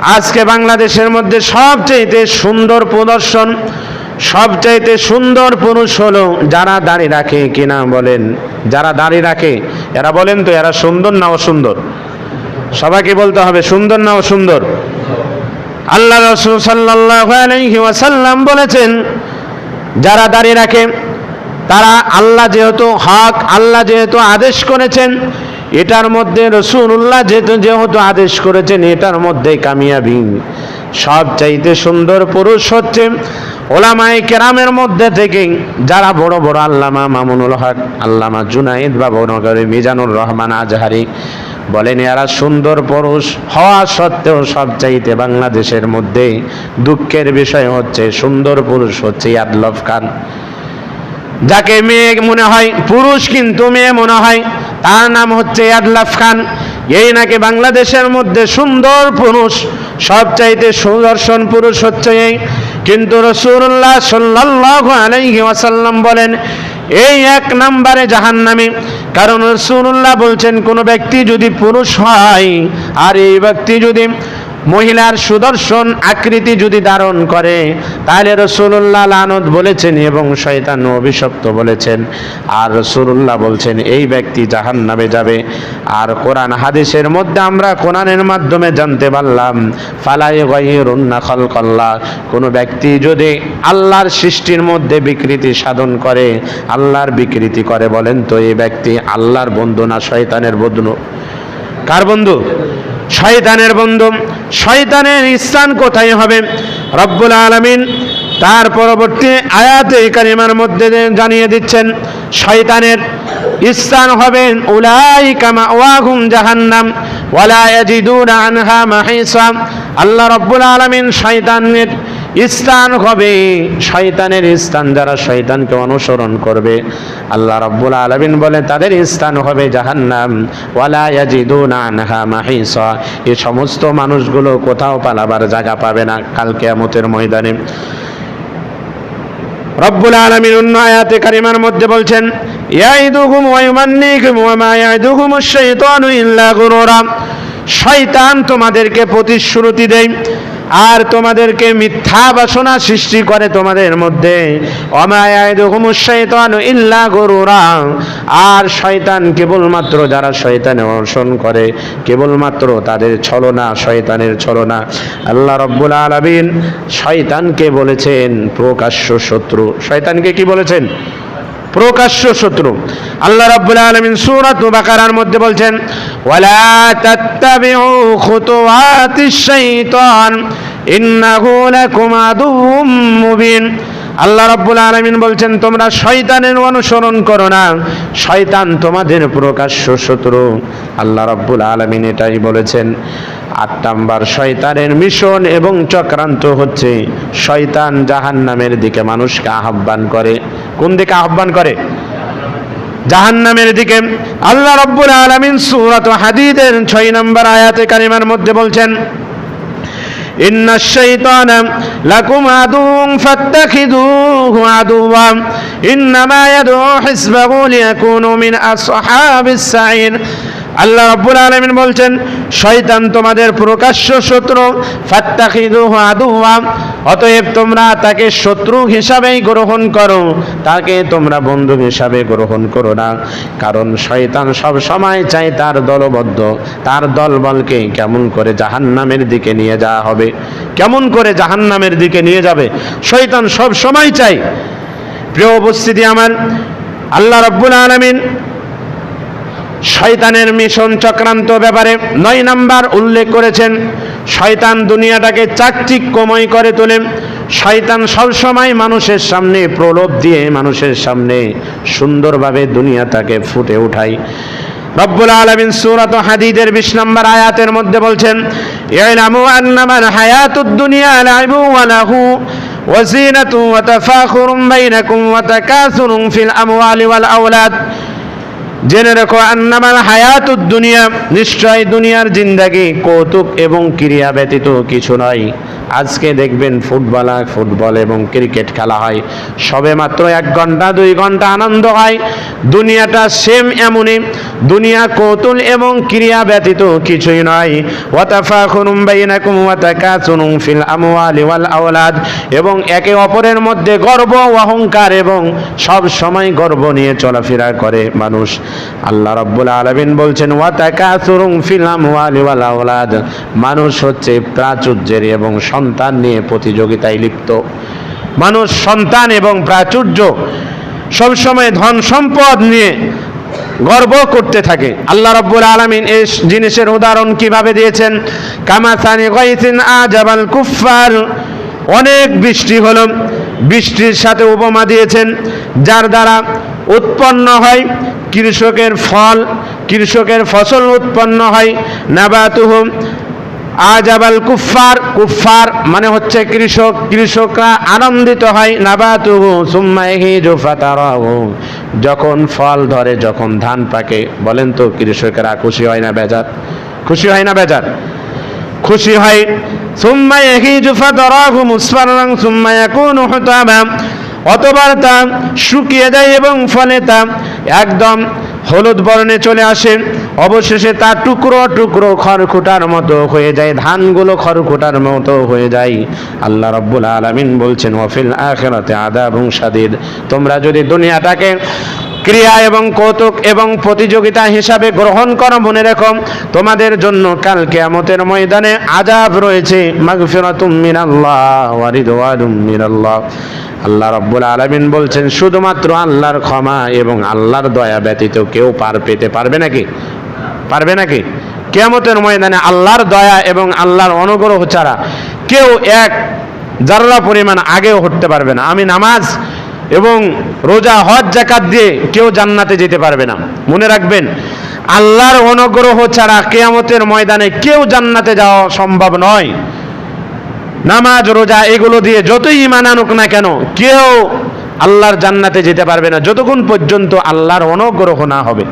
আজকে বাংলাদেশের মধ্যে সবচাইতে সুন্দর প্রদর্শন সবচাইতে সুন্দর পুরুষ হলো যারা দাড়ি রাখে কিনা বলেন। যারা দাড়ি রাখে, এরা বলেন তো এরা সুন্দর না অসুন্দর? সবাইকে বলতে হবে সুন্দর না অসুন্দর? আল্লাহ রসুল আলাইহি বলেছেন, যারা দাঁড়িয়ে রাখে, তারা আল্লাহ যেহেতু হক, আল্লাহ যেহেতু আদেশ করেছেন এটার মধ্যে রসুল্লাহ যেহেতু যেহেতু আদেশ করেছেন, এটার মধ্যে কামিয়াবি। সব চাইতে সুন্দর পুরুষ হচ্ছে ওলামাই কেরামের মধ্যে থেকে যারা বড় বড় আল্লামা মামুনুল হক, আল্লামা জুনাইদ বা বনগরে মিজানুর রহমান আজহারি বলেন, এরা সুন্দর পুরুষ। হওয়া সত্ত্বেও সব চাইতে বাংলাদেশের মধ্যে দুঃখের বিষয় হচ্ছে সুন্দর পুরুষ হচ্ছে ইয়াদলফ খান। যাকে মেয়ে মনে হয় পুরুষ, কিন্তু মেয়ে মনে হয় তার নাম হচ্ছে ইয়াদলাফ খান। এই নাকি বাংলাদেশের মধ্যে সুন্দর পুরুষ, সবচাইতে সুদর্শন পুরুষ হচ্ছে এই। কিন্তু রসুল্লাহ সাল্লাল্লাহু আলাইহি ওয়াসাল্লাম বলেন, এই এক নম্বরে নামে কারণ রসুল্লাহ বলছেন, কোনো ব্যক্তি যদি পুরুষ হয়, আর এই ব্যক্তি যদি মহিলার সুদর্শন আকৃতি যদি ধারণ করে, তাহলে রসুল্লাহ লানত বলেছেন এবং শয়তান অভিশপ্ত বলেছেন। আর রসুল্লাহ বলছেন, এই ব্যক্তি জাহান নামে যাবে। আর কোরআন হাদিসের মধ্যে আমরা কোরআনের মাধ্যমে জানতে পারলাম, ফালাই গাইরুন্না খলকল্লা কোনো ব্যক্তি যদি আল্লাহর সৃষ্টির মধ্যে বিকৃতি সাধন করে, আল্লাহর বিকৃতি করে বলেন তো, এই ব্যক্তি আল্লাহর বন্ধু না শয়তানের বন্ধু? কার বন্ধু? শয়তানের বন্ধু, শয়তানের স্থান কোথায় হবে? রব্বুল আলমিন তার পরবর্তী আয়াতে কারিমার মধ্যে জানিয়ে দিচ্ছেন, শয়তানের স্থান হবে উলাই কামা ওয়াঘুম জাহান্নাম, ওয়ালা ইয়াজিদুনা আনহা মাহিসা। আল্লাহ রব্বুল আলমিন শয়তানের স্থান হবে। শয়তানের স্থান যারা শয়তানকে অনুসরণ করবে। আল্লাহ রব্বুল আলমিন বলে, তাদের স্থান হবে জাহান্নাম। ওয়ালা ইয়াজিদুনা আনহা মাহিসা। এই সমস্ত মানুষগুলো কোথাও পালাবার জায়গা পাবে না কাল কিয়ামতের ময়দানে। রব্বুল আলামিন অন্য আয়াতে কারিমার মধ্যে বলছেন, ইয়াইদুকুম ওয়া ইউমান্নিকুম ওয়া মা ইয়াইদুকুম আশ-শাইতানু ইল্লা গুরুরা। শয়তান তোমাদেরকে প্রতিশ্রুতি দেয়। আর তোমাদেরকে মিথ্যা বাসনা সৃষ্টি করে তোমাদের মধ্যে। ইল্লা গরুরা। আর শয়তান কেবলমাত্র যারা শয়তানে অনুসরণ করে, কেবলমাত্র তাদের ছলনা, শয়তানের ছলনা। আল্লাহ রব্বুল আলামিন শয়তানকে বলেছেন, প্রকাশ্য শত্রু। শয়তানকে কি বলেছেন? প্রকাশ্য শত্রু। আল্লাহ রাব্বুল আলামিন সূরাত বাকারার মধ্যে বলছেন, ওয়ালা তাত্তাবিউ খুতুওয়াতিশ শাইতান, ইন্নাহু লাকুম আদুউম মুবিন। আল্লাহ রাব্বুল আলামিন বলছেন, তোমরা শয়তানের অনুসরণ করো না। শয়তান তোমাদের প্রকাশ্য শত্রু। আল্লাহ রাব্বুল আলামিন এটাই বলেছেন। আট নাম্বার, শয়তানের মিশন এবং চক্রান্ত হচ্ছে। শয়তান জাহান্নামের দিকে মানুষকে আহ্বান করে। কোন দিকে আহ্বান করে? জাহান্নামের দিকে। আল্লাহ রব্বুল আলামিন সূরাত হাদীদের 6 নম্বর আয়াতে কারিমার মধ্যে বলছেন إن الشيطان لكم عدو فاتخذوه عدوا. إنما يدعو حزبه ليكونوا من أصحاب السعير. আল্লাহ রাব্বুল আলামিন বলছেন, শয়তান তোমাদের প্রকাশ্য শত্রু ফাত্তাখিদুহু আদুওয়া, অতএব তোমরা তাকে শত্রু হিসাবেই গ্রহণ করো। তাকে তোমরা বন্ধু হিসাবে গ্রহণ করো না, কারণ শয়তান সব সময় চায় তার দলবদ্ধ। তার দলবলকে কেমন করে জাহান্নামের দিকে নিয়ে যাওয়া হবে? কেমন করে জাহান্নামের দিকে নিয়ে যাবে? শয়তান সব সময় চাই প্রিয় উপস্থিতি আমার, আল্লাহ রব্বুল আলামিন শয়তানের মিশন চক্রান্ত ব্যাপারে নয় নাম্বার উল্লেখ করেছেন, শয়তান দুনিয়াটাকে চাকচিক্যময় করে তোলে। শয়তান সবসময় মানুষের সামনে, প্রলোভ দিয়ে মানুষের সামনে সুন্দরভাবে দুনিয়াটাকে ফুটে উঠায়। রব্বুল আলামিন সূরাত হাদীদের 20 নম্বর আয়াতের মধ্যে বলছেন, ইয়ালামু আন্নামাল হায়াতুদ দুনিয়া লাইবু ওয়া লাহু জিনাতু ওয়া তাফাখুরুম বাইনাকুম ওয়া তাকাসুরুম ফিল আমওয়ালি ওয়াল আওলাদ জেনে রেখো, আন্নামাল হায়াতুদ দুনিয়া, নিশ্চয় দুনিয়ার জিন্দাগি কৌতুক এবং ক্রিয়া ব্যতীত কিছু নয়। আজকে দেখবেন ফুটবল ফুটবল এবং ক্রিকেট খেলা হয়। সবে মাত্র এক ঘণ্টা, দুই ঘণ্টা আনন্দ হয়। দুনিয়াটা সেম এমনই। দুনিয়া কৌতুল এবং ক্রিয়া ব্যতীত কিছুই নয়। ওয়াতাফাখুরুম বাইনাকুম ওয়াতাকাসুরুম ফিল আমওয়ালি ওয়াল আওলাদ এবং একে অপরের মধ্যে গর্ব অহংকার এবং সব সময় গর্ব নিয়ে চলাফেরা করে মানুষ। আল্লাহ রাব্বুল আলামিন বলছেন ওয়াতাকাসুরুম ফিল আমওয়ালি ওয়াল মানুষ হচ্ছে প্রাচুর্যের এবং সন্তান নিয়ে প্রতিযোগিতায় লিপ্ত। মানুষ সন্তান এবং প্রাচুর্য সবসময় ধন সম্পদ নিয়ে গর্ব করতে থাকে। আল্লাহ রাব্বুল আলামিন এই জিনিসের উদাহরণ কীভাবে দিয়েছেন? কামাসানি গাইসিন আজাবাল কুফফার। অনেক বৃষ্টি হলো। বৃষ্টির সাথে উপমা দিয়েছেন, যার দ্বারা উৎপন্ন হয় কৃষকের ফল, কৃষকের ফসল উৎপন্ন হয়। নাবাতুহুম আজাবাল কুফার কুফার মানে হচ্ছে কৃষক, কৃষকরা আনন্দিত হয়। নাবাতুহু সুম্মাইহি জুফাতারাহু যখন ফল ধরে, যখন ধান পাকে, বলেন তো, কৃষকেরা খুশি হয় না বেজার? খুশি হয় না বেজার? খুশি হয় সুম্মা ইয়াহিজু ফাতারাহু মুসফারান সুম্মা ইয়াকুনু হুতামা অতবার তা শুকিয়ে যায় এবং ফলে তা একদম হলুদ বর্ণে চলে আসে। অবশেষে তা টুকরো টুকরো খড়কুটার মতো হয়ে যায়, ধানগুলো খড়কুটার মতো হয়ে যায়। আল্লাহ রব্বুল আলামিন বলছেন ওয়াফিল আদা আদাবুন সাদিদ তোমরা যদি দুনিয়াটাকে ক্রিয়া এবং কৌতুক এবং প্রতিযোগিতা হিসাবে গ্রহণ করো মনে রেখো। তোমাদের জন্য কাল কেয়ামতের ময়দানে আজাব রয়েছে। আল্লাহ রাব্বুল আলামিন বলছেন, শুধুমাত্র আল্লাহর ক্ষমা এবং আল্লাহর দয়া ব্যতীত কেউ পার পেতে পারবে নাকি? পারবে নাকি? কিয়ামতের ময়দানে আল্লাহর দয়া এবং আল্লাহর অনুগ্রহ ছাড়া কেউ এক জাররা পরিমাণ আগেও হটতে পারবে না। আমি নামাজ এবং রোজা, হজ জাকাত দিয়ে কেউ জান্নাতে যেতে পারবে না। মনে রাখবেন, আল্লাহর অনুগ্রহ ছাড়া কেয়ামতের ময়দানে কেউ জান্নাতে যাওয়া সম্ভব নয়। নামাজ, রোজা, এগুলো দিয়ে যতই ইমান আনুক না কেন, কেউ আল্লাহর জান্নাতে যেতে পারবে না। যতক্ষণ পর্যন্ত আল্লাহর অনুগ্রহ না হবে।